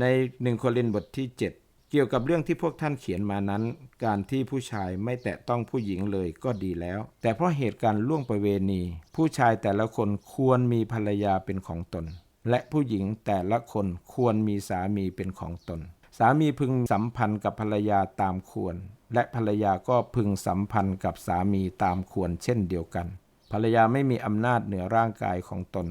ในหนึ่งโครินธ์บทที่ 7 เกี่ยวกับเรื่องที่พวกท่านเขียนมานั้น การที่ผู้ชายไม่แตะต้องผู้หญิงเลยก็ดีแล้ว แต่เพราะเหตุการณ์ล่วงประเวณี ผู้ชายแต่ละคนควรมีภรรยาเป็นของตน และผู้หญิงแต่ละคนควรมีสามีเป็นของตน สามีพึงสัมพันธ์กับภรรยาตามควร และภรรยาก็พึงสัมพันธ์กับสามีตามควรเช่นเดียวกัน ภรรยาไม่มีอำนาจเหนือร่างกายของตน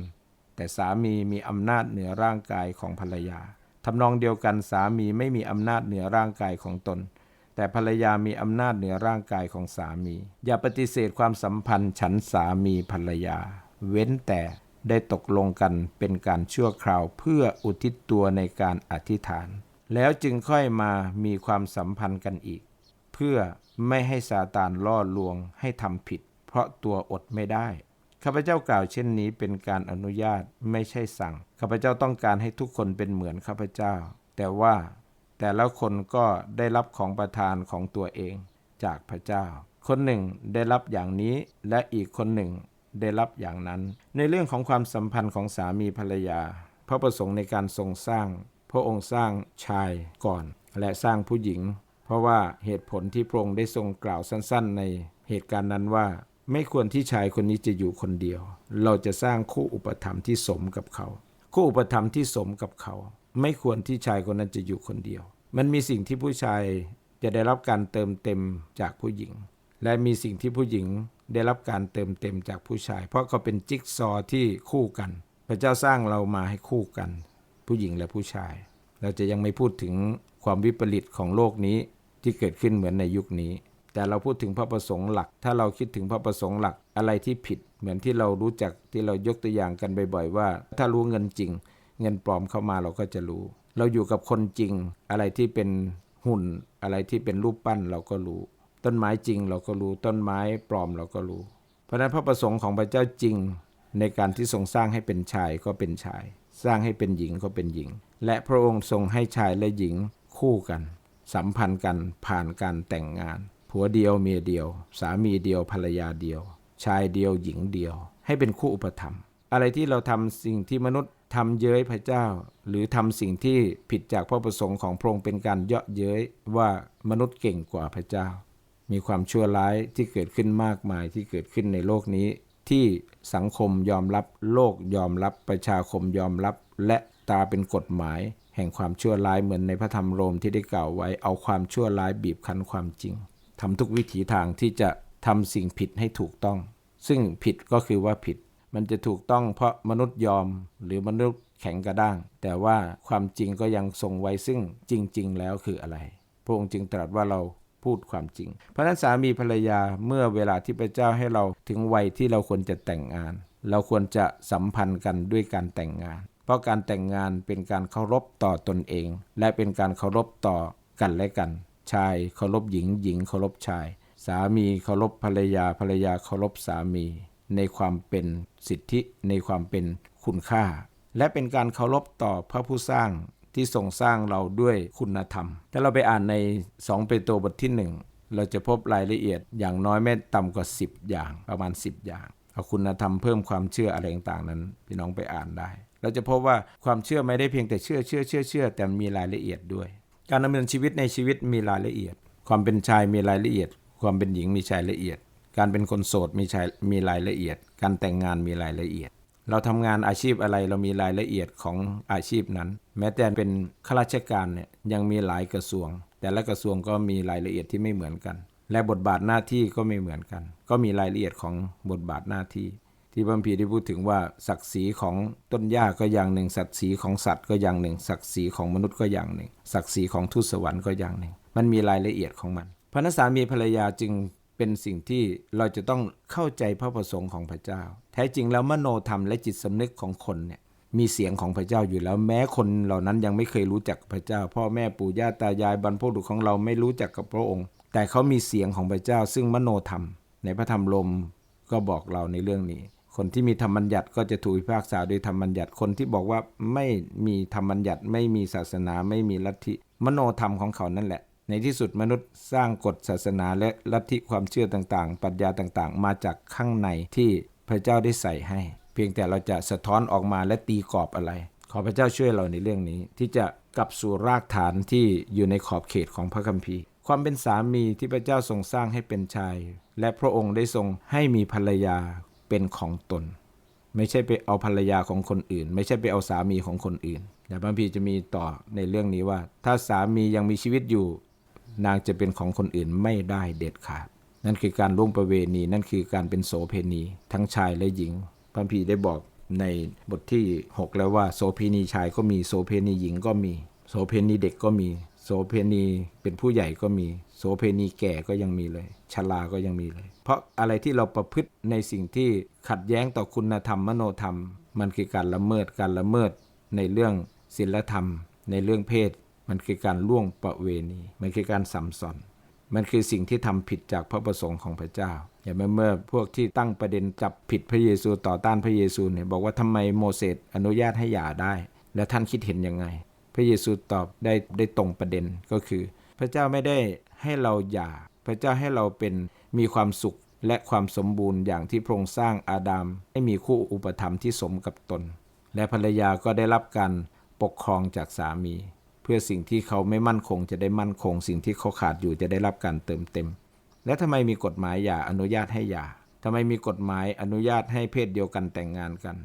แต่สามีมีอำนาจเหนือร่างกายของภรรยา ทำนองเดียวกันสามีไม่มีอำนาจเหนือร่างกายของตน แต่ภรรยามีอำนาจเหนือร่างกายของสามี อย่าปฏิเสธความสัมพันธ์ฉันสามีภรรยา เว้นแต่ได้ตกลงกันเป็นการชั่วคราวเพื่ออุทิศตัวในการอธิษฐาน แล้วจึงค่อยมามีความสัมพันธ์กันอีก เพื่อไม่ให้ซาตานล่อลวงให้ทำผิด เพราะตัวอดไม่ได้ ข้าพเจ้ากล่าวเช่นนี้เป็นการอนุญาตไม่ใช่สั่ง ข้าพเจ้าต้องการให้ทุกคนเป็นเหมือนข้าพเจ้า แต่ว่าแต่ละคนก็ได้รับของประทานของตัวเองจากพระเจ้า คนหนึ่งได้รับอย่างนี้และอีกคนหนึ่งได้รับอย่างนั้น ในเรื่องของความสัมพันธ์ของสามีภรรยา พระประสงค์ในการทรงสร้าง พระองค์สร้างชายก่อน และสร้างผู้หญิง เพราะว่าเหตุผลที่พระองค์ได้ทรงกล่าวสั้น ๆ ในเหตุการณ์นั้นว่า ไม่ควรที่ชายคนนี้จะอยู่คนเดียว เราจะสร้างคู่อุปถัมภ์ที่สมกับเขา คู่อุปถัมภ์ที่สมกับเขา ไม่ควรที่ชายคนนั้นจะอยู่คนเดียว มันมีสิ่งที่ผู้ชายจะได้รับการเติมเต็มจากผู้หญิง และมีสิ่งที่ผู้หญิงได้รับการเติมเต็มจากผู้ชาย เพราะเขาเป็นจิ๊กซอว์ที่คู่กัน พระเจ้าสร้างเรามาให้คู่กัน ผู้หญิงและผู้ชาย เราจะยังไม่พูดถึงความวิปริตของโลกนี้ที่เกิดขึ้นเหมือนในยุคนี้ แต่เราพูดถึงพระประสงค์หลัก ถ้าเราคิดถึงพระประสงค์หลักอะไรที่ผิด เหมือนที่เรารู้จักที่เรายกตัวอย่างกันบ่อยๆว่า ถ้ารู้เงินจริง เงินปลอมเข้ามาเราก็จะรู้ เราอยู่กับคนจริง อะไรที่เป็นหุ่น อะไรที่เป็นรูปปั้นเราก็รู้ ต้นไม้จริงเราก็รู้ต้นไม้ปลอมเราก็รู้ เพราะนั้นพระประสงค์ของพระเจ้าจริง ในการที่ทรงสร้างให้เป็นชายก็เป็นชาย สร้างให้เป็นหญิงก็เป็นหญิง และพระองค์ทรงให้ชายและหญิงคู่กัน สัมพันธ์กันผ่านการแต่งงาน ผัวเดียวเมียเดียว สามีเดียวภรรยาเดียว ชายเดียวหญิงเดียว ให้เป็นคู่อุปถัมอะไรที่เราทำสิ่งที่มนุษย์ทำเย้ยพระเจ้า หรือทำสิ่งที่ผิดจากพระประสงค์ของพระองค์เป็นการเยาะเย้ยว่ามนุษย์เก่งกว่าพระเจ้า มีความชั่วร้ายที่เกิดขึ้นมากมายที่เกิดขึ้นในโลกนี้ ที่สังคมยอมรับโลกยอมรับประชาคมยอมรับ และตาเป็นกฎหมาย แห่งความชั่วร้ายเหมือนในพระธรรมโรมที่ได้กล่าวไว้เอาความชั่วร้ายบีบคั้นความจริง ทำทุกวิถีทางที่จะทำสิ่งผิดให้ถูกต้อง ซึ่งผิดก็คือว่าผิด มันจะถูกต้องเพราะมนุษย์ยอมหรือมนุษย์แข็งกระด้าง แต่ว่าความจริงก็ยังทรงไว้ซึ่งจริง ๆ แล้วคืออะไร พระองค์จึงตรัสว่าเราพูดความจริง เพราะฉะนั้นสามีภรรยาเมื่อเวลาที่พระเจ้าให้เราถึงวัยที่เราควรจะแต่งงาน เราควรจะสัมพันธ์กันด้วยการแต่งงาน เพราะการแต่งงานเป็นการเคารพต่อตนเอง และเป็นการเคารพต่อกันและกัน ชายเคารพหญิงหญิงเคารพชาย สามีเคารพภรรยาภรรยาเคารพสามี ในความเป็นสิทธิในความเป็นคุณค่า และเป็นการเคารพต่อพระผู้สร้างที่ทรงสร้างเราด้วยคุณธรรม ถ้าเราไปอ่านใน 2 เปโตรบทที่ 1 เราจะพบรายละเอียดอย่างน้อยไม่ต่ำกว่า 10 อย่างประมาณ 10 อย่าง เอาคุณธรรมเพิ่มความเชื่ออะไรต่างๆนั้น พี่น้องไปอ่านได้ เราจะพบว่าความเชื่อไม่ได้เพียงแต่เชื่อเชื่อเชื่อเชื่อแต่มีรายละเอียดด้วย การดำเนินชีวิตในชีวิตมีรายละเอียด ความเป็นชายมีรายละเอียด ความเป็นหญิงมีรายละเอียด การเป็นคนโสดมีชายมีรายละเอียด การแต่งงานมีรายละเอียด เราทำงานอาชีพอะไรเรามีรายละเอียดของอาชีพนั้น แม้แต่เป็นข้าราชการเนี่ยยังมีหลายกระทรวง แต่ละกระทรวงก็มีรายละเอียดที่ไม่เหมือนกัน และบทบาทหน้าที่ก็ไม่เหมือนกัน ก็มีรายละเอียดของบทบาทหน้าที่ ที่พมภีได้พูดถึงว่าศักดิ์ศรีของต้นหญ้าก็อย่างหนึ่งศักดิ์ศรีของสัตว์ก็อย่างหนึ่งศักดิ์ศรีของมนุษย์ก็อย่างหนึ่งศักดิ์ศรีของทูตสวรรค์ก็อย่างหนึ่ง มันมีรายละเอียดของมันพระนสามีภรรยาจึงเป็นสิ่งที่เราจะต้องเข้าใจพระประสงค์ของพระเจ้า แท้จริงแล้วมโนธรรมและจิตสำนึกของคนเนี่ยมีเสียงของพระเจ้าอยู่แล้วแม้คนเหล่านั้นยังไม่เคยรู้จักพระเจ้า พ่อแม่ปู่ย่าตายายบรรพบุรุษของเราไม่รู้จักกับพระองค์ แต่เขามีเสียงของพระเจ้า ซึ่งมโนธรรม ในพระธรรมลมก็บอกเราในเรื่องนี้ คนที่มีธรรมบัญญัติก็จะถูกพิพากษาโดยธรรมบัญญัติคนที่บอกว่าไม่มีธรรมบัญญัติไม่มีศาสนาไม่มีลัทธิมโนธรรมของเขานั่นแหละ ในที่สุดมนุษย์สร้างกฎศาสนาและลัทธิความเชื่อต่างๆ ปรัชญาต่างๆ มาจากข้างในที่พระเจ้าได้ใส่ให้ เพียงแต่เราจะสะท้อนออกมาและตีกรอบอะไร ขอพระเจ้าช่วยเราในเรื่องนี้ ที่จะกลับสู่รากฐานที่อยู่ในขอบเขตของพระคัมภีร์ ความเป็นสามีที่พระเจ้าทรงสร้างให้เป็นชาย และพระองค์ได้ทรงให้มีภรรยา เป็นของตน ไม่ใช่ไปเอาภรรยาของคนอื่น ไม่ใช่ไปเอาสามีของคนอื่นแต่พระคัมภีจะมีต่อในเรื่องนี้ว่า ถ้าสามียังมีชีวิตอยู่ นางจะเป็นของคนอื่นไม่ได้เด็ดขาด นั่นคือการล่วงประเวณีนั่นคือการเป็นโสเพณี ทั้งชายและหญิงพระคัมภีได้บอกในบทที่ 6 แล้วว่าโสเพณีชายก็มีโสเพณีหญิงก็มี โสเพณีเด็กก็มี เพณีเป็นผู้ใหญ่ก็มี โสเพณีแก่ก็ยังมีเลยชราก็ยังมีเลย เพราะอะไรที่เราประพฤติในสิ่งที่ขัดแย้งต่อคุณธรรมมโนธรรม มันคือการละเมิดการละเมิดในเรื่องศีลธรรม ในเรื่องเพศ มันคือการล่วงประเวณี มันคือการสัมสอนมันคือสิ่งที่ทำผิดจากพระประสงค์ของพระเจ้า อย่างเมื่อพวกที่ตั้งประเด็นจับผิดพระเยซูต่อต้านพระเยซูเนี่ยบอกว่าทำไมโมเสสอนุญาตให้หย่าได้ และท่านคิดเห็นยังไง พระเยซูตอบได้ได้ตรงประเด็นก็คือ พระเจ้าไม่ได้ให้เราหย่า พระเจ้าให้เราเป็นมีความสุขและความสมบูรณ์อย่างที่พระองค์สร้างอาดัมให้มีคู่อุปถัมที่สมกับตน และภรรยาก็ได้รับการปกครองจากสามี เพื่อสิ่งที่เขาไม่มั่นคงจะได้มั่นคง สิ่งที่เขาขาดอยู่จะได้รับการเติมเต็ม และทำไมมีกฎหมายหย่าอนุญาตให้หย่าทำไมมีกฎหมายอนุญาตให้เพศเดียวกันแต่งงานกัน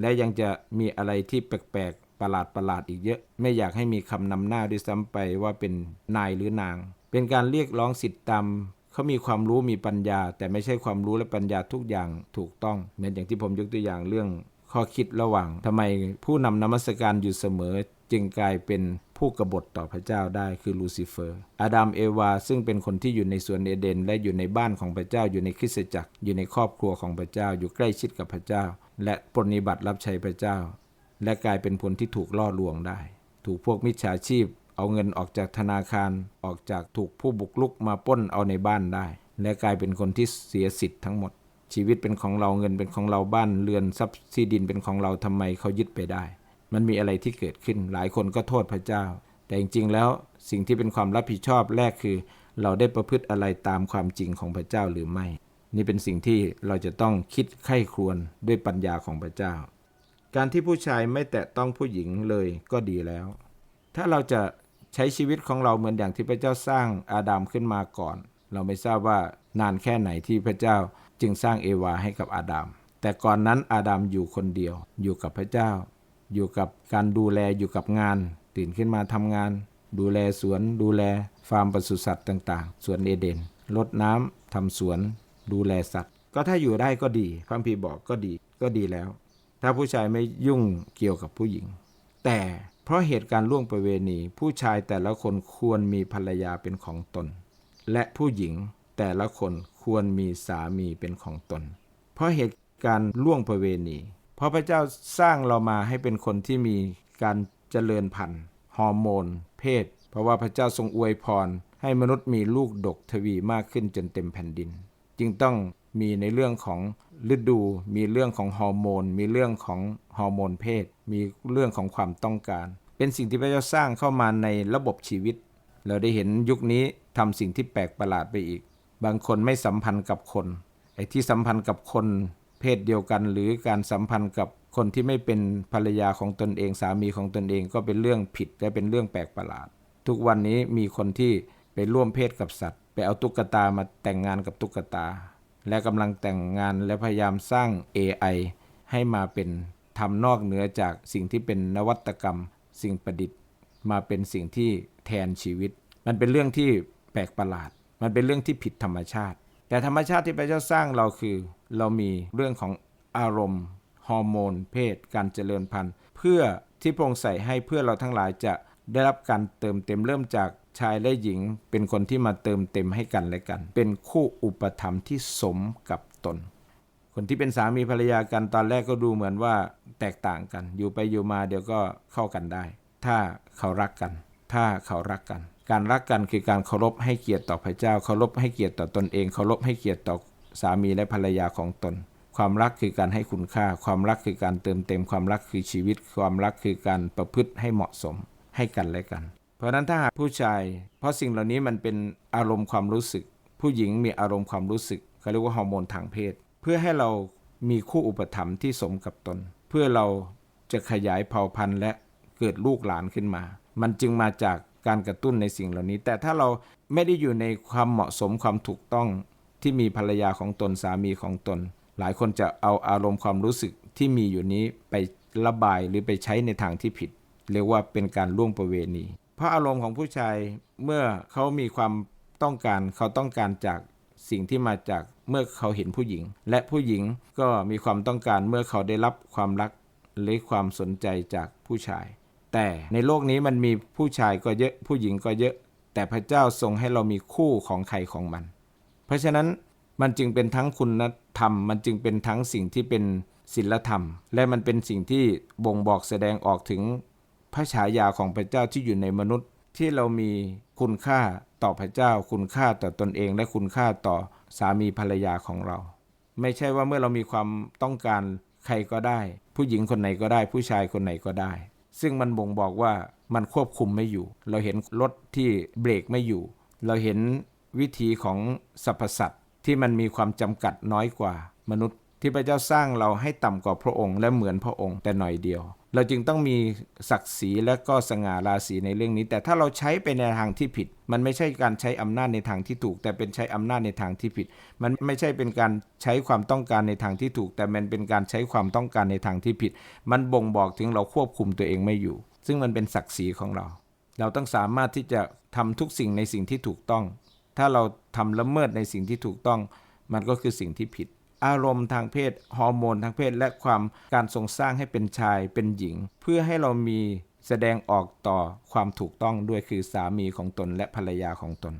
และยังจะมีอะไรที่แปลก ประหลาดประหลาดอีกเยอะ ไม่อยากให้มีคำนำหน้าด้วยซ้ำไปว่าเป็นนายหรือนาง เป็นการเรียกร้องสิทธิตามเขามีความรู้มีปัญญา แต่ไม่ใช่ความรู้และปัญญาทุกอย่างถูกต้องเหมือนอย่างที่ผมยกตัวอย่างเรื่องข้อคิดระหว่างทำไมผู้นำนมัสการอยู่เสมอ จึงกลายเป็นผู้กบฏต่อพระเจ้าได้คือลูซิเฟอร์ อาดัมเอวา ซึ่งเป็นคนที่อยู่ในสวนเอเดน และอยู่ในบ้านของพระเจ้าอยู่ในคริสตจักร อยู่ในครอบครัวของพระเจ้าอยู่ใกล้ชิดกับพระเจ้า และปรนนิบัติรับใช้พระเจ้า และกลายเป็นผลที่ถูกล่อลวงได้ ถูกพวกมิจฉาชีพ เอาเงินออกจากธนาคาร ออกจากถูกผู้บุกลุกมาป้นเอาในบ้านได้ และกลายเป็นคนที่เสียสิทธิ์ทั้งหมด ชีวิตเป็นของเราเงินเป็นของเราบ้านเรือนทรัพย์ที่ดินเป็นของเราทำไมเขายึดไปได้ มันมีอะไรที่เกิดขึ้น หลายคนก็โทษพระเจ้า แต่จริงๆแล้วสิ่งที่เป็นความรับผิดชอบแรกคือ เราได้ประพฤติอะไรตามความจริงของพระเจ้าหรือไม่ นี่เป็นสิ่งที่เราจะต้องคิดไข้ครวญด้วยปัญญาของพระเจ้า การที่ผู้ชายไม่แตะต้องผู้หญิงเลยก็ดีแล้ว ถ้าเราจะใช้ชีวิตของเราเหมือนอย่างที่พระเจ้าสร้างอาดัมขึ้นมาก่อน เราไม่ทราบว่านานแค่ไหนที่พระเจ้าจึงสร้างเอวาให้กับอาดัม แต่ก่อนนั้นอาดัมอยู่คนเดียว อยู่กับพระเจ้า อยู่กับการดูแลอยู่กับงาน ตื่นขึ้นมาทำงาน ดูแลสวน ดูแลฟาร์มปศุสัตว์ต่างๆ สวนเอเดนรดน้ำทำสวน ดูแลสัตว์ ก็ถ้าอยู่ได้ก็ดีพระคัมภีร์บอกก็ดีก็ดีแล้ว ถ้าผู้ชายไม่ยุ่งเกี่ยวกับผู้หญิง แต่เพราะเหตุการณ์ล่วงประเวณี ผู้ชายแต่ละคนควรมีภรรยาเป็นของตน และผู้หญิงแต่ละคนควรมีสามีเป็นของตน เพราะเหตุการณ์ล่วงประเวณี เพราะพระเจ้าสร้างเรามาให้เป็นคนที่มีการเจริญพันธุ์ฮอร์โมน เพศ เพราะว่าพระเจ้าทรงอวยพร ให้มนุษย์มีลูกดกทวีมากขึ้นจนเต็มแผ่นดิน จึงต้อง มีในเรื่องของฤดู มีเรื่องของฮอร์โมน มีเรื่องของฮอร์โมนเพศ มีเรื่องของความต้องการ เป็นสิ่งที่พระเจ้าสร้างเข้ามาในระบบชีวิต เราได้เห็นยุคนี้ทำสิ่งที่แปลกประหลาดไปอีก บางคนไม่สัมพันธ์กับคน ไอ้ที่สัมพันธ์กับคนเพศเดียวกัน หรือการสัมพันธ์กับคนที่ไม่เป็นภรรยาของตนเองสามีของตนเองก็เป็นเรื่องผิดและเป็นเรื่องแปลกประหลาด ทุกวันนี้มีคนที่ไปร่วมเพศกับสัตว์ ไปเอาตุ๊กตามาแต่งงานกับตุ๊กตา และกำลังแต่งงานและพยายามสร้าง AI ให้มาเป็นทำนอกเหนือจากสิ่งที่เป็นนวัตกรรม สิ่งประดิษฐ์ มาเป็นสิ่งที่แทนชีวิต มันเป็นเรื่องที่แปลกประหลาด มันเป็นเรื่องที่ผิดธรรมชาติ แต่ธรรมชาติที่พระเจ้าสร้างเราคือ เรามีเรื่องของอารมณ์ ฮอร์โมน เพศ การเจริญพันธุ์ เพื่อที่พระองค์ใส่ให้เพื่อเราทั้งหลายจะ ได้รับการเติมเต็มเริ่มจากชายและหญิง เป็นคนที่มาเติมเต็มให้กันและกัน เป็นคู่อุปถัมที่สมกับตน คนที่เป็นสามีภรรยากันตอนแรกก็ดูเหมือนว่าแตกต่างกัน อยู่ไปอยู่มาเดี๋ยวก็เข้ากันได้ ถ้าเขารักกัน ถ้าเขารักกัน การรักกันคือการเคารพให้เกียรติต่อพระเจ้าเคารพให้เกียรติต่อตนเองเคารพให้เกียรติต่อสามีและภรรยาของตนความรักคือการให้คุณค่า ความรักคือการเติมเต็ม ความรักคือชีวิต ความรักคือการประพฤติให้เหมาะสม ให้กันและกัน เพราะนั้นถ้าหากผู้ชาย เพราะสิ่งเหล่านี้มันเป็นอารมณ์ความรู้สึก ผู้หญิงมีอารมณ์ความรู้สึกเขาเรียกว่าฮอร์โมนทางเพศ เพื่อให้เรามีคู่อุปถัมภ์ที่สมกับตน เพื่อเราจะขยายเผ่าพันธุ์และเกิดลูกหลานขึ้นมา มันจึงมาจากการกระตุ้นในสิ่งเหล่านี้ แต่ถ้าเราไม่ได้อยู่ในความเหมาะสมความถูกต้องที่มีภรรยาของตนสามีของตน หลายคนจะเอาอารมณ์ความรู้สึกที่มีอยู่นี้ไประบายหรือไปใช้ในทางที่ผิด เรียกว่าเป็นการล่วงประเวณี เพราะอารมณ์ของผู้ชายเมื่อเขามีความต้องการเขาต้องการจากสิ่งที่มาจากเมื่อเขาเห็นผู้หญิง และผู้หญิงก็มีความต้องการเมื่อเขาได้รับความรักหรือความสนใจจากผู้ชาย แต่ในโลกนี้มันมีผู้ชายก็เยอะผู้หญิงก็เยอะ แต่พระเจ้าทรงให้เรามีคู่ของใครของมัน เพราะฉะนั้นมันจึงเป็นทั้งคุณธรรม มันจึงเป็นทั้งสิ่งที่เป็นศีลธรรม และมันเป็นสิ่งที่บ่งบอกแสดงออกถึง พระฉายาของพระเจ้าที่อยู่ในมนุษย์ ที่เรามีคุณค่าต่อพระเจ้า คุณค่าต่อตนเองและคุณค่าต่อสามีภรรยาของเรา ไม่ใช่ว่าเมื่อเรามีความต้องการใครก็ได้ ผู้หญิงคนไหนก็ได้ ผู้ชายคนไหนก็ได้ ซึ่งมันบ่งบอกว่ามันควบคุมไม่อยู่ เราเห็นรถที่เบรกไม่อยู่ เราเห็นวิธีของสรรพสัตว์ที่มันมีความจำกัดน้อยกว่ามนุษย์ที่พระเจ้าสร้างเราให้ต่ำกว่าพระองค์และเหมือนพระองค์แต่หน่อยเดียว เราจึงต้องมีศักดิ์ศรีและก็สง่าราศีในเรื่องนี้ แต่ถ้าเราใช้ไปในทางที่ผิด มันไม่ใช่การใช้อำนาจในทางที่ถูก แต่เป็นใช้อำนาจในทางที่ผิด มันไม่ใช่เป็นการใช้ความต้องการในทางที่ถูก แต่มันเป็นการใช้ความต้องการในทางที่ผิด มันบ่งบอกถึงเราควบคุมตัวเองไม่อยู่ ซึ่งมันเป็นศักดิ์ศรีของเรา เราต้องสามารถที่จะทำทุกสิ่งในสิ่งที่ถูกต้อง ถ้าเราทำละเมิดในสิ่งที่ถูกต้อง มันก็คือสิ่งที่ผิด อารมณ์ทางเพศฮอร์โมนทางเพศ และความการทรงสร้างให้เป็นชายเป็นหญิง เพื่อให้เรามีแสดงออกต่อความถูกต้องด้วยคือสามีของตนและภรรยาของตน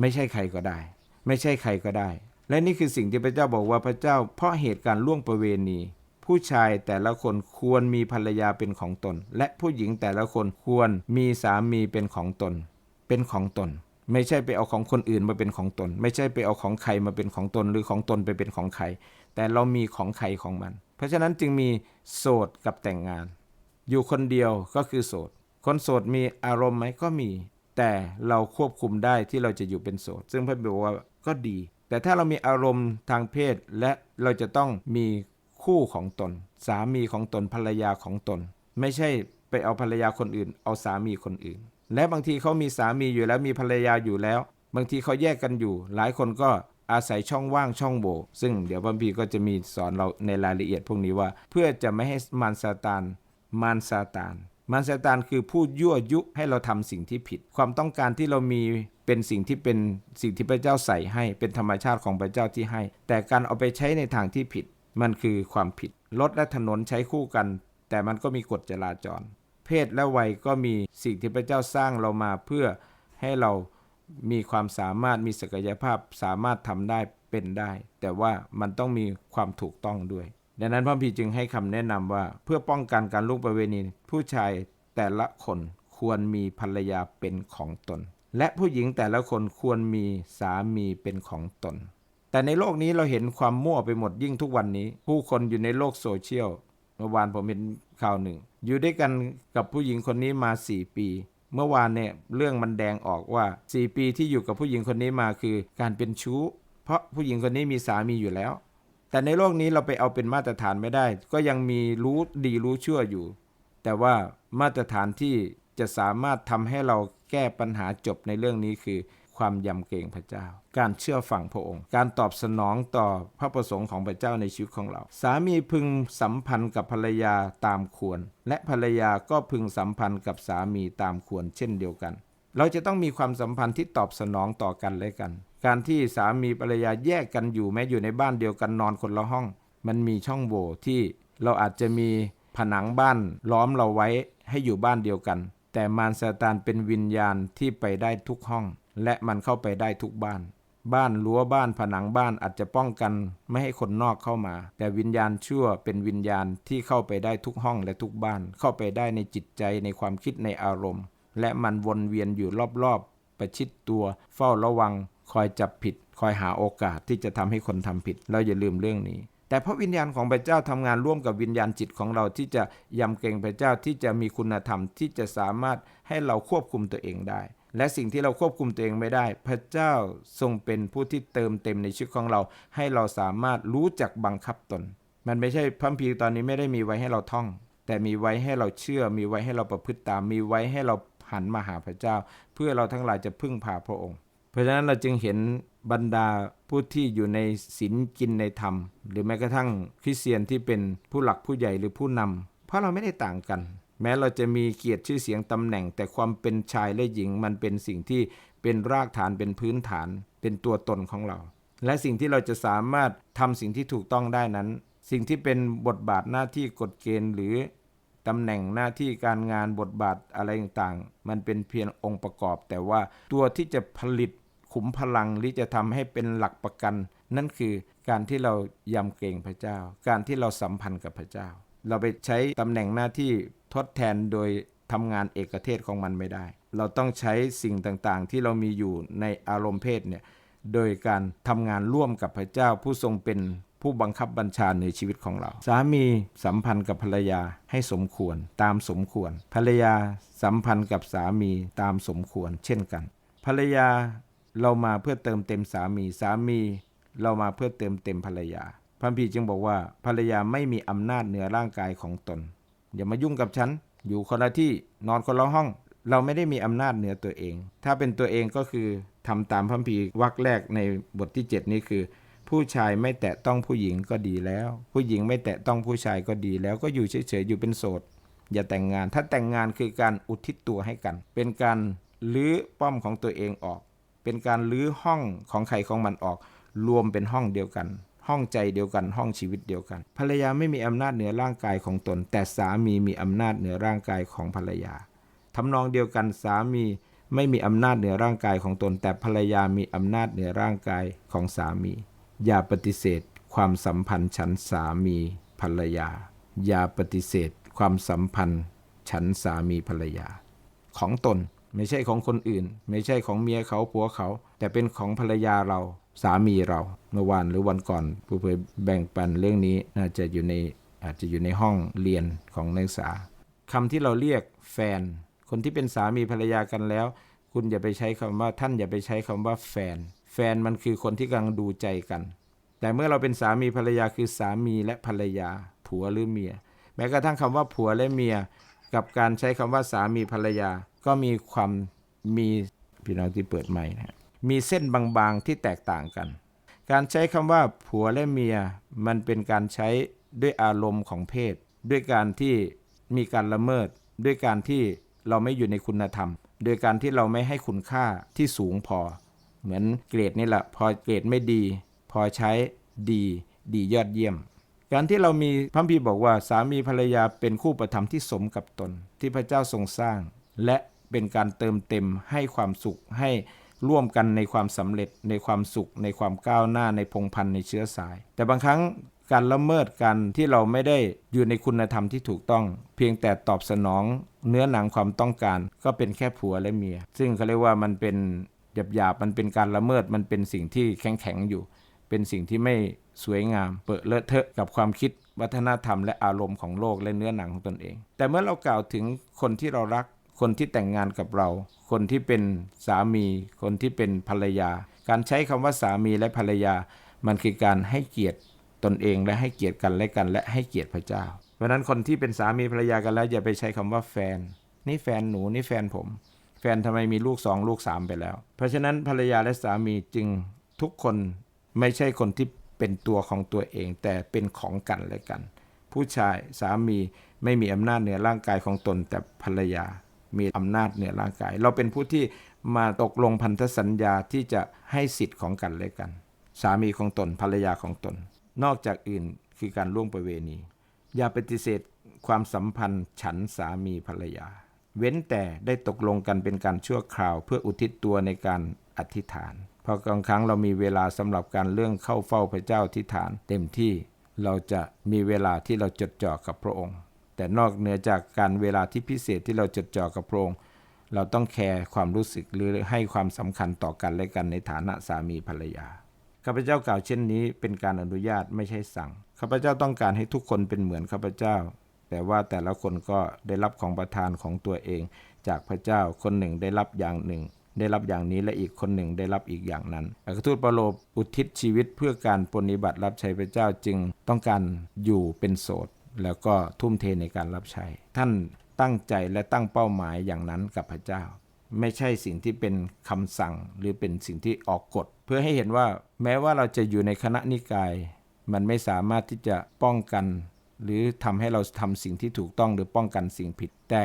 ไม่ใช่ใครก็ได้ ไม่ใช่ใครก็ได้ และนี่คือสิ่งที่พระเจ้าบอกว่าพระเจ้าเพราะเหตุการ์ล่วงประเวณี ผู้ชายแต่ละคนควรมีภรรยาเป็นของตน และผู้หญิงแต่ละคนควรมีสามีเป็นของตน เป็นของตน ไม่ใช่ไปเอาของคนอื่นมาเป็นของตน ไม่ใช่ไปเอาของใครมาเป็นของตนหรือของตนไปเป็นของใคร แต่เรามีของใครของมัน เพราะฉะนั้นจึงมีโสดกับแต่งงาน อยู่คนเดียวก็คือโสด คนโสดมีอารมณ์ไหมก็มี แต่เราควบคุมได้ที่เราจะอยู่เป็นโสด ซึ่งพระบิดาบอกว่าก็ดี แต่ถ้าเรามีอารมณ์ทางเพศ และเราจะต้องมีคู่ของตน สามีของตนภรรยาของตน ไม่ใช่ไปเอาภรรยาคนอื่น เอาสามีคนอื่น และบางทีเขามีสามีอยู่แล้วมีภรรยาอยู่แล้ว บางทีเขาแยกกันอยู่ หลายคนก็อาศัยช่องว่างช่องโหว่ซึ่งเดี๋ยวพระพีก็จะมีสอนเราในรายละเอียดพวกนี้ว่า เพื่อจะไม่ให้มารซาตานมารซาตานมารซาตานคือผู้ยั่วยุให้เราทำสิ่งที่ผิด ความต้องการที่เรามีเป็นสิ่งที่เป็นสิ่งที่พระเจ้าใส่ให้เป็นธรรมชาติของพระเจ้าที่ให้ แต่การเอาไปใช้ในทางที่ผิด มันคือความผิดรถและถนนใช้คู่กัน แต่มันก็มีกฎจราจร เพศและวัยก็มีสิ่งที่พระเจ้าสร้างเรามาเพื่อให้เรามีความสามารถมีศักยภาพสามารถทำได้เป็นได้ แต่ว่ามันต้องมีความถูกต้องด้วย ดังนั้นพระพีจึงให้คำแนะนำว่าเพื่อป้องกันการลุกประเวณี ผู้ชายแต่ละคนควรมีภรรยาเป็นของตน และผู้หญิงแต่ละคนควรมีสามีเป็นของตน แต่ในโลกนี้เราเห็นความมั่วไปหมดยิ่งทุกวันนี้ ผู้คนอยู่ในโลกโซเชียล เมื่อวานผมเห็นข่าวหนึ่ง อยู่ด้วยกันกับผู้หญิงคนนี้มา4ปี เมื่อวานเนี่ยเรื่องมันแดงออกว่า4ปีที่อยู่กับผู้หญิงคนนี้มาคือการเป็นชู้ เพราะผู้หญิงคนนี้มีสามีอยู่แล้ว แต่ในโลกนี้เราไปเอาเป็นมาตรฐานไม่ได้ ก็ยังมีรู้ดีรู้ชั่วอยู่ แต่ว่ามาตรฐานที่จะสามารถทำให้เราแก้ปัญหาจบในเรื่องนี้คือ ความยำเกรงพระเจ้า การเชื่อฟังพระองค์ การตอบสนองต่อพระประสงค์ของพระเจ้าในชีวิตของเรา สามีพึงสัมพันธ์กับภรรยาตามควร และภรรยาก็พึงสัมพันธ์กับสามีตามควรเช่นเดียวกัน เราจะต้องมีความสัมพันธ์ที่ตอบสนองต่อกันและกัน การที่สามีภรรยาแยกกันอยู่แม้อยู่ในบ้านเดียวกันนอนคนละห้อง มันมีช่องโหว่ที่เราอาจจะมีผนังบ้านล้อมเราไว้ให้อยู่บ้านเดียวกัน แต่มารซาตานเป็นวิญญาณที่ไปได้ทุกห้อง และมันเข้าไปได้ทุกบ้าน บ้านรั้วบ้านผนังบ้านอาจจะป้องกันไม่ให้คนนอกเข้ามา แต่วิญญาณชั่วเป็นวิญญาณที่เข้าไปได้ทุกห้องและทุกบ้าน เข้าไปได้ในจิตใจในความคิดในอารมณ์ และมันวนเวียนอยู่รอบๆ ประชิดตัว เฝ้าระวัง คอยจับผิด คอยหาโอกาสที่จะทำให้คนทำผิด เราอย่าลืมเรื่องนี้แต่เพราะวิญญาณของพระเจ้าทำงานร่วมกับวิญญาณจิตของเราที่จะยำเกรงพระเจ้าที่จะมีคุณธรรมที่จะสามารถให้เราควบคุมตัวเองได้ และสิ่งที่เราควบคุมตัวเองไม่ได้ พระเจ้าทรงเป็นผู้ที่เติมเต็มในชีวิตของเรา ให้เราสามารถรู้จักบังคับตน มันไม่ใช่พระคัมภีตอนนี้ไม่ได้มีไว้ให้เราท่อง แต่มีไว้ให้เราเชื่อ มีไว้ให้เราประพฤติตาม มีไว้ให้เราหันมาหาพระเจ้า เพื่อเราทั้งหลายจะพึ่งพาพระองค์ เพราะฉะนั้นเราจึงเห็นบรรดาผู้ที่อยู่ในศีลกินในธรรม หรือแม้กระทั่งคริสเตียนที่เป็นผู้หลักผู้ใหญ่หรือผู้นำเพราะเราไม่ได้ต่างกัน แม้เราจะมีเกียรติชื่อเสียงตำแหน่ง แต่ความเป็นชายและหญิงมันเป็นสิ่งที่เป็นรากฐานเป็นพื้นฐาน เป็นตัวตนของเรา และสิ่งที่เราจะสามารถทำสิ่งที่ถูกต้องได้นั้น สิ่งที่เป็นบทบาทหน้าที่กฎเกณฑ์หรือตำแหน่งหน้าที่การงานบทบาทอะไรต่างๆ มันเป็นเพียงองค์ประกอบ แต่ว่าตัวที่จะผลิตขุมพลังหรือจะทำให้เป็นหลักประกัน นั่นคือการที่เรายำเกรงพระเจ้า การที่เราสัมพันธ์กับพระเจ้า เราไปใช้ตำแหน่งหน้าที่ ทดแทนโดยทำงานเอกเทศของมันไม่ได้ เราต้องใช้สิ่งต่างๆ ที่เรามีอยู่ในอารมณ์เพศเนี่ยโดยการทำงานร่วมกับพระเจ้าผู้ทรงเป็นผู้บังคับบัญชาในชีวิตของเรา สามีสัมพันธ์กับภรรยาให้สมควรตามสมควร ภรรยาสัมพันธ์กับสามีตามสมควร เช่นกัน ภรรยาเรามาเพื่อเติมเต็มสามีสามีเรามาเพื่อเติมเต็มภรรยาพระพีจึงบอกว่าภรรยาไม่มีอำนาจเหนือร่างกายของตน อย่ามายุ่งกับฉัน อยู่คนละที่นอนคนละห้อง เราไม่ได้มีอำนาจเหนือตัวเอง ถ้าเป็นตัวเองก็คือทำตามพระพีวรรคแรกในบทที่ 7 นี้คือ ผู้ชายไม่แตะต้องผู้หญิงก็ดีแล้ว ผู้หญิงไม่แตะต้องผู้ชายก็ดีแล้วก็อยู่เฉยๆอยู่เป็นโสดอย่าแต่งงาน ถ้าแต่งงานคือการอุทิศตัวให้กัน เป็นการลื้อป้อมของตัวเองออก เป็นการลื้อห้องของใครของมันออก รวมเป็นห้องเดียวกัน ห้องใจเดียวกันห้องชีวิตเดียวกัน ภรรยาไม่มีอำนาจเหนือร่างกายของตน แต่สามีมีอำนาจเหนือร่างกายของภรรยาทำนองเดียวกันสามีไม่มีอำนาจเหนือร่างกายของตน แต่ภรรยามีอำนาจเหนือร่างกายของสามี อย่าปฏิเสธ ความสัมพันธ์ฉันสามีภรรยา อย่าปฏิเสธ ความสัมพันธ์ฉันสามีภรรยา ของตนไม่ใช่ของคนอื่น ไม่ใช่ของเมียเขาผัวเขา แต่เป็นของภรรยาเรา สามีเรา เมื่อวานหรือวันก่อนผู้เผยแบ่งปันเรื่องนี้น่าจะอยู่ในอาจจะอยู่ในห้องเรียนของนักศึกษาคำที่เราเรียกแฟน คนที่เป็นสามีภรรยากันแล้ว คุณอย่าไปใช้คำว่าท่านอย่าไปใช้คำว่าแฟน แฟนมันคือคนที่กำลังดูใจกัน แต่เมื่อเราเป็นสามีภรรยาคือสามีและภรรยา ผัวหรือเมีย แม้กระทั่งคำว่าผัวและเมีย กับการใช้คำว่าสามีภรรยา ก็มีความมีพี่น้องที่เปิดใหม่นะมีเส้นบางๆที่แตกต่างกัน การใช้คำว่าผัวและเมีย มันเป็นการใช้ด้วยอารมณ์ของเพศ ด้วยการที่มีการละเมิด ด้วยการที่เราไม่อยู่ในคุณธรรม โดยการที่เราไม่ให้คุณค่าที่สูงพอ เหมือนเกรดนี่แหละพอเกรดไม่ดี พอใช้ดี ดียอดเยี่ยม การที่เรามีพระพีบอกว่าสามีภรรยาเป็นคู่ประธรรมที่สมกับตน ที่พระเจ้าทรงสร้าง และเป็นการเติมเต็มให้ความสุขให้ ร่วมกันในความสำเร็จในความสุข ในความก้าวหน้าในพงพันธุ์ในเชื้อสาย แต่บางครั้งการละเมิดกันที่เราไม่ได้อยู่ในคุณธรรมที่ถูกต้อง เพียงแต่ตอบสนองเนื้อหนังความต้องการ ก็เป็นแค่ผัวและเมีย ซึ่งเขาเรียกว่ามันเป็นหยาบๆมันเป็นการละเมิดมันเป็นสิ่งที่แข็งๆอยู่ เป็นสิ่งที่ไม่สวยงาม เปิดเลอะเทอะกับความคิดวัฒนธรรมและอารมณ์ของโลกและเนื้อหนังของตนเอง แต่เมื่อเรากล่าวถึงคนที่เรารัก คนที่แต่งงานกับเรา คนที่เป็นสามี คนที่เป็นภรรยา การใช้คำว่าสามีและภรรยา มันคือการให้เกียรติตนเองและให้เกียรติกันและกัน และให้เกียรติพระเจ้า เพราะนั้นคนที่เป็นสามีภรรยากันแล้วอย่าไปใช้คำว่าแฟน นี่แฟนหนูนี่แฟนผม แฟนทำไมมีลูกสองลูกสามไปแล้ว เพราะฉะนั้นภรรยาและสามีจึงทุกคนไม่ใช่คนที่เป็นตัวของตัวเอง แต่เป็นของกันและกัน ผู้ชายสามีไม่มีอำนาจเหนือร่างกายของตนแต่ภรรยา มีอำนาจเหนือร่างกาย เราเป็นผู้ที่มาตกลงพันธสัญญาที่จะให้สิทธิ์ของกันและกัน สามีของตนภรรยาของตน นอกจากอื่นคือการล่วงประเวณี อย่าปฏิเสธความสัมพันธ์ฉันสามีภรรยา เว้นแต่ได้ตกลงกันเป็นการชั่วคราว เพื่ออุทิศตัวในการอธิษฐานเพราะบางครั้งเรามีเวลาสำหรับการเรื่องเข้าเฝ้าพระเจ้าอธิษฐาน เต็มที่เราจะมีเวลาที่เราจดจ่อกับพระองค์ แต่นอกเหนือจากการเวลาที่พิเศษที่เราจดจ่อกับพระองค์เราต้องแคร์ความรู้สึกหรือให้ความสำคัญต่อกันและกันในฐานะสามีภรรยาข้าพเจ้ากล่าวเช่นนี้เป็นการอนุญาตไม่ใช่สั่งข้าพเจ้าต้องการให้ทุกคนเป็นเหมือนข้าพเจ้า แต่ว่าแต่ละคนก็ได้รับของประทานของตัวเอง จากพระเจ้าคนหนึ่งได้รับอย่างหนึ่ง ได้รับอย่างนี้และอีกคนหนึ่งได้รับอีกอย่างนั้นอัครทูตเปโลอุทิศชีวิตเพื่อการปฏิบัติรับใช้พระเจ้าจึงต้องการอยู่เป็นโสด แล้วก็ทุ่มเทในการรับใช้ ท่านตั้งใจและตั้งเป้าหมายอย่างนั้นกับพระเจ้า ไม่ใช่สิ่งที่เป็นคำสั่งหรือเป็นสิ่งที่ออกกฎ เพื่อให้เห็นว่าแม้ว่าเราจะอยู่ในคณะนิกาย มันไม่สามารถที่จะป้องกัน หรือทำให้เราทำสิ่งที่ถูกต้องหรือป้องกันสิ่งผิด แต่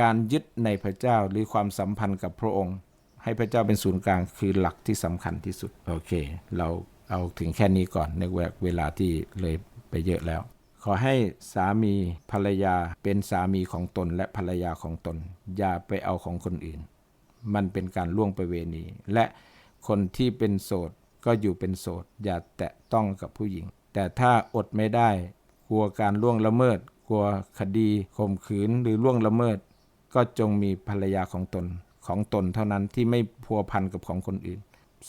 การยึดในพระเจ้าหรือความสัมพันธ์กับพระองค์ ให้พระเจ้าเป็นศูนย์กลางคือหลักที่สำคัญที่สุด โอเค เราเอาถึงแค่นี้ก่อนในเวลาที่เลยไปเยอะแล้ว ขอให้สามีภรรยาเป็นสามีของตนและภรรยาของตน อย่าไปเอาของคนอื่น มันเป็นการล่วงประเวณี และคนที่เป็นโสดก็อยู่เป็นโสด อย่าแตะต้องกับผู้หญิง แต่ถ้าอดไม่ได้ กลัวการล่วงละเมิด กลัวคดีข่มขืนหรือล่วงละเมิด ก็จงมีภรรยาของตนของตนเท่านั้นที่ไม่พัวพันกับของคนอื่น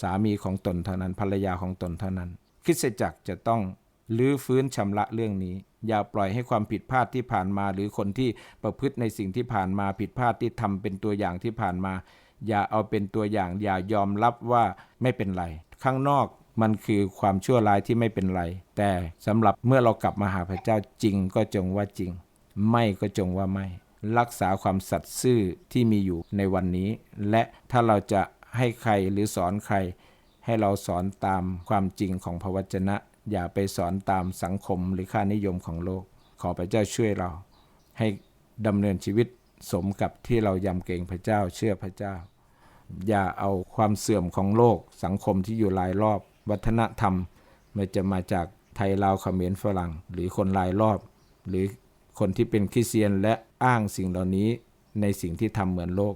สามีของตนเท่านั้นภรรยาของตนเท่านั้นคริสตจักรจะต้อง ลื้อฟื้นชำระเรื่องนี้ อย่าปล่อยให้ความผิดพลาดที่ผ่านมา หรือคนที่ประพฤติในสิ่งที่ผ่านมาผิดพลาดที่ทำเป็นตัวอย่างที่ผ่านมา อย่าเอาเป็นตัวอย่าง อย่ายอมรับว่าไม่เป็นไร ข้างนอกมันคือความชั่วร้ายที่ไม่เป็นไร แต่สำหรับเมื่อเรากลับมาหาพระเจ้าจริงก็จงว่าจริง ไม่ก็จงว่าไม่ รักษาความสัตย์ซื่อที่มีอยู่ในวันนี้ และถ้าเราจะให้ใครหรือสอนใคร ให้เราสอนตามความจริงของพระวจนะ อย่าไปสอนตามสังคมหรือค่านิยมของโลก ขอพระเจ้าช่วยเรา ให้ดำเนินชีวิตสมกับที่เรายำเกรงพระเจ้าเชื่อพระเจ้า อย่าเอาความเสื่อมของโลก สังคมที่อยู่รายรอบ วัฒนธรรมมันจะมาจากไทยลาวเขมรฝรั่ง หรือคนรายรอบ หรือคนที่เป็นคริสเตียนและอ้างสิ่งเหล่านี้ในสิ่งที่ทำเหมือนโลก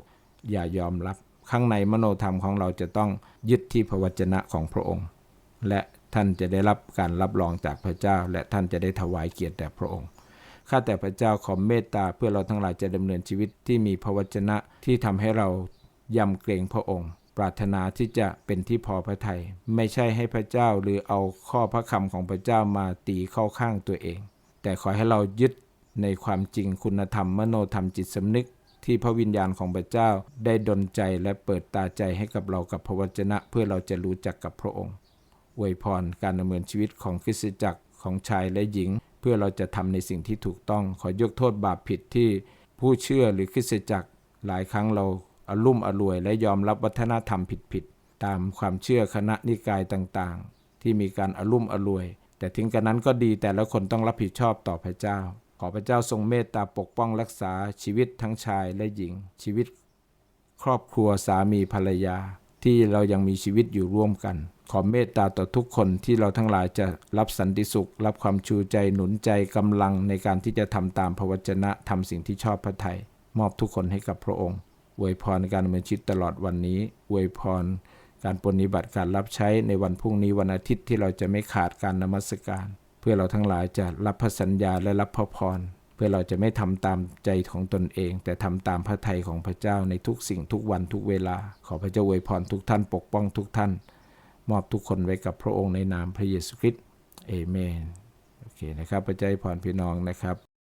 อย่ายอมรับ ข้างในมโนธรรมของเราจะต้องยึดที่พระวจนะของพระองค์ และ ท่านจะได้รับการรับรองจากพระเจ้า และท่านจะได้ถวายเกียรติแด่พระองค์ข้าแต่พระเจ้าขอเมตตาเพื่อเราทั้งหลายจะดำเนินชีวิตที่มีพระวจนะที่ทำให้เรายำเกรงพระองค์ ปรารถนาที่จะเป็นที่พอพระทยัยไม่ใช่ให้พระเจ้าหรือเอาข้อพระคำของพระเจ้ามาตีเข้าข้างตัวเอง แต่ขอให้เรายึดในความจริงคุณธรรมมโนธรรมจิตสำนึก ที่พระวิญญาณของพระเจ้าได้ดลใจและเปิดตาใจให้กับเรากับพระวจนะ เพื่อเราจะรู้จักกับพระองค์ อวยพรการดำเนินชีวิตของคริสตจักรของชายและหญิง เพื่อเราจะทำในสิ่งที่ถูกต้อง ขอยกโทษบาปผิดที่ผู้เชื่อหรือคริสตจักร หลายครั้งเราอารุ่มอรวย และยอมรับวัฒนธรรมผิดๆตามความเชื่อคณะนิกายต่างๆ ที่มีการอารุ่มอรวย แต่ถึงกระนั้นก็ดีแต่ละคนต้องรับผิดชอบต่อพระเจ้า ขอพระเจ้าทรงเมตตาปกป้องรักษาชีวิตทั้งชายและหญิง ชีวิต ครอบครัวสามีภรรยาที่เรายังมีชีวิตอยู่ร่วมกัน ขอเมตตาต่อทุกคนที่เราทั้งหลายจะรับสันติสุข รับความชูใจหนุนใจกำลังในการที่จะทำตามพระวจนะทำสิ่งที่ชอบพระทัยมอบทุกคนให้กับพระองค์อวยพรการดำเนินชีวิตตลอดวันนี้อวยพรการปฏิบัติการรับใช้ในวันพรุ่งนี้วันอาทิตย์ที่เราจะไม่ขาดการนมัสการ เพื่อเราทั้งหลายจะรับพระสัญญาและรับพระพร เพื่อเราจะไม่ทำตามใจของตนเอง แต่ทำตามพระทัยของพระเจ้าในทุกสิ่งทุกวันทุกเวลา ขอพระเจ้าอวยพรทุกท่านปกป้องทุกท่าน มอบทุกคนไว้กับพระองค์ในนามพระเยซูคริสต์เอเมน โอเคนะครับพระเจ้าพรพี่น้องนะครับ